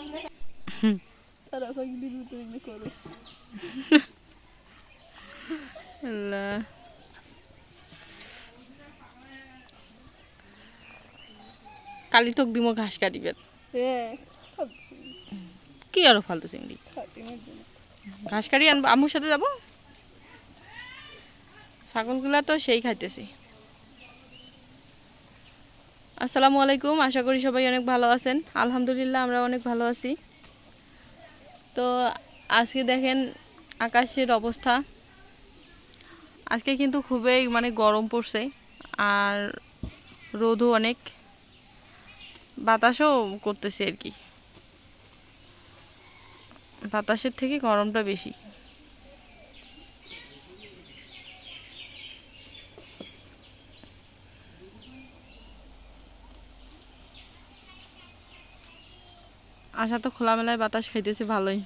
কালি তোক দিমো ঘাস কাটিবেন। কি আরও ফালতু চিংড়ি ঘাস কাটি আনব আম্মুর সাথে যাব? ছাগলগুলা তো সেই খাইতেছি। আসসালামু আলাইকুম, আশা করি সবাই অনেক ভালো আছেন। আলহামদুলিল্লাহ, আমরা অনেক ভালো আছি। তো আজকে দেখেন আকাশের অবস্থা। আজকে কিন্তু খুবই মানে গরম পড়ছে, আর রোদও অনেক। বাতাসও করতেছে আর কি। বাতাসের থেকে গরমটা বেশি। আশা তো খোলামেলায় বাতাস খাইতেছে ভালোই।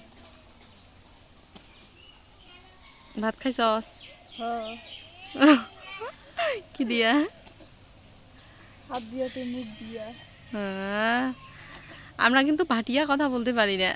ভাত খাইছস? হ্যাঁ। কি দিয়া? হাত দিয়াতে মুখ দিয়া। হ্যাঁ। আমরা কিন্তু ভাটিয়া কথা বলতে পারি না।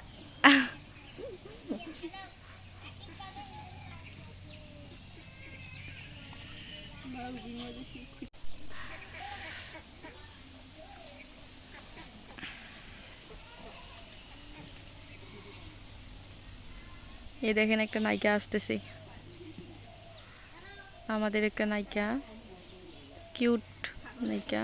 এই দেখেন একটা নায়িকা আসতেছে। আমাদের একটা নায়িকা। কিউট নায়িকা।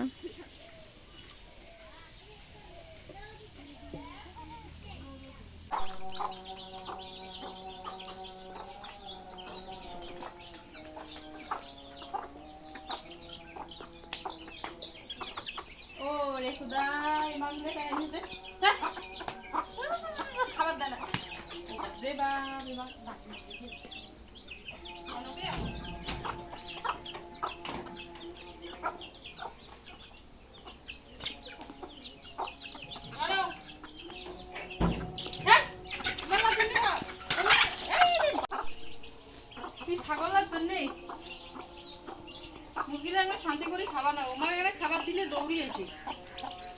মুরগিরা শান্তি করে না, ওমা খাবার দিলে দৌড়িয়েছে।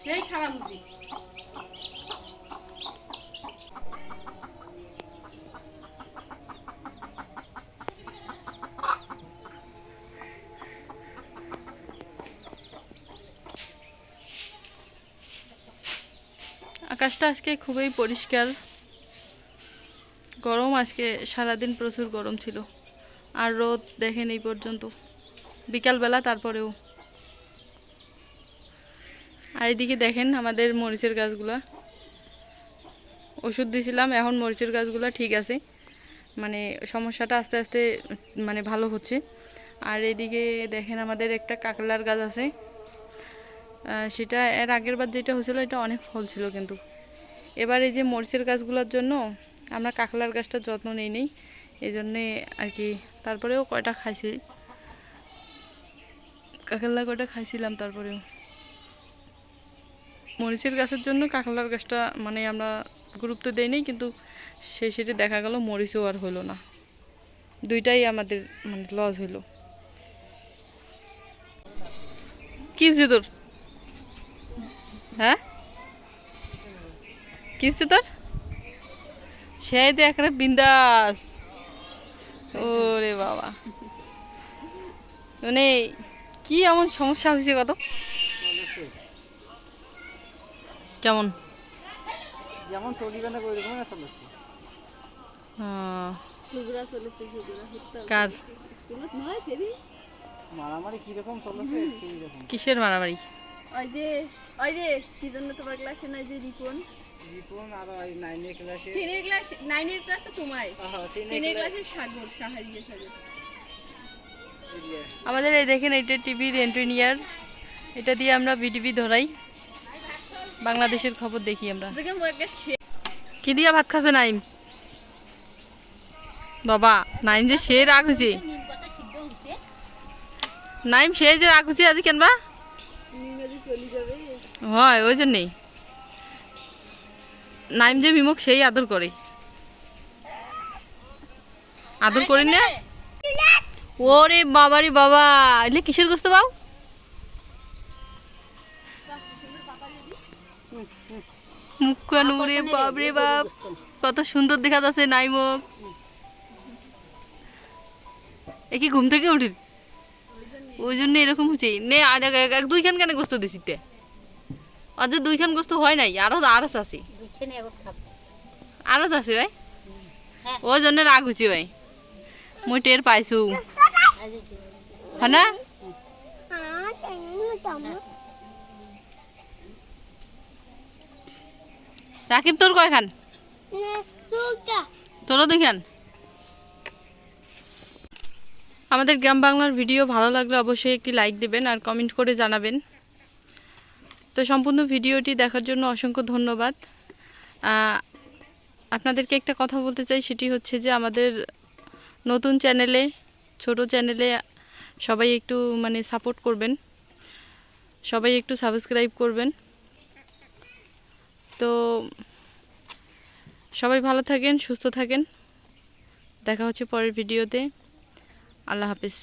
সেই খারাপ উচিত আকাশটা আজকে খুবই পরিষ্কার। গরম আজকে, সারাদিন প্রচুর গরম ছিল। আর রোদ দেখেন এই পর্যন্ত। বিকালবেলা, তারপরেও। আর এদিকে দেখেন আমাদের মরিচের গাছগুলা। ওষুধ দিয়েছিলাম এখন মরিচের গাছগুলো ঠিক আছে। মানে সমস্যাটা আস্তে আস্তে মানে ভালো হচ্ছে। আর এদিকে দেখেন আমাদের একটা কাকলার গাছ আছে। সেটা এর আগের বার যেটা হয়েছিল, এটা অনেক ফল ছিল কিন্তু। এবার এই যে মরিচের গাছগুলোর জন্য আমরা কাকলার গাছটার যত্ন নেই নেই এই জন্যে আর কি তারপরেও কয়টা খাইছি। কাকলা কটা খাইছিলাম তারপরেও। মরিচের গাছের জন্য কাকলার গাছটা মানে আমরা গুরুত্ব দেই নাই কিন্তু সেই সেটে দেখা গেল মরিচও আর হলো না। দুইটাই আমাদের মানে লস হইল। কি তোর? হ্যাঁ? কি তোর? সেই তো একটা বিন্দাস। ওরে বাবা। মানে কি এমন সমস্যা হয়েছে কত? কেমন? যেমন চলিবে না ওই চলেছে হত্যা কার? স্কুলত নয় ফেরি মারামারি কীরকম চলেছে? কিসের মারামারি? ওই যে ওই যে কি জন্য তোমার ক্লাসে নাই যে রিপন? রিপন আর ওই নাইনের ক্লাসে। টেনের ক্লাস নাইনের ক্লাস তো তোমায় আহা, টেনের ক্লাসে। সাগর সাহারিয়ে সাগর। আমাদের এই দেখেন এটা টিভির এন্ট্রিনিয়ার এটা দিয়ে আমরা বিটিভি ধরাই। বাংলাদেশের খবর দেখি আমরা। কি দিয়া ভাত খাচ্ছে নাইম? বাবা নাইম যে সে রাগ হয়েছে নাইম সে যে রাগ হয়েছে আজ কেনবা হয় ওই জন্যেই। নাইম যে বিমুখ সেই আদর করে। আদর করি না ওরে বাবারে বাবা। এলে কিসের গোস্ত পাও মুখ কেন রে বাপ কত সুন্দর দেখা যাচ্ছে নাই মুখ। এ কি ঘুম থেকে উঠি? ওই জন্য এরকম হচ্ছে। নে আর এক- দুইখান কেন গোস্ত দিছি তে? আজ দুইখান গোস্ত হয় নাই আরও আরও আছে আরও আছে ভাই? ওই জন্য রাগ হচ্ছে ভাই। মই টের পাইছো। হয় রাকিব, তোর কয়খান? তোরও দুইখান? আমাদের গ্রাম বাংলার ভিডিও ভালো লাগলে অবশ্যই একটি লাইক দেবেন আর কমেন্ট করে জানাবেন। তো সম্পূর্ণ ভিডিওটি দেখার জন্য অসংখ্য ধন্যবাদ। আপনাদেরকে একটা কথা বলতে চাই, সেটি হচ্ছে যে আমাদের নতুন চ্যানেলে, ছোট চ্যানেলে সবাই একটু মানে সাপোর্ট করবেন। সবাই একটু সাবস্ক্রাইব করবেন। তো সবাই ভালো থাকেন, সুস্থ থাকেন। দেখা হচ্ছে পরের ভিডিওতে আল্লাহ হাফিজ।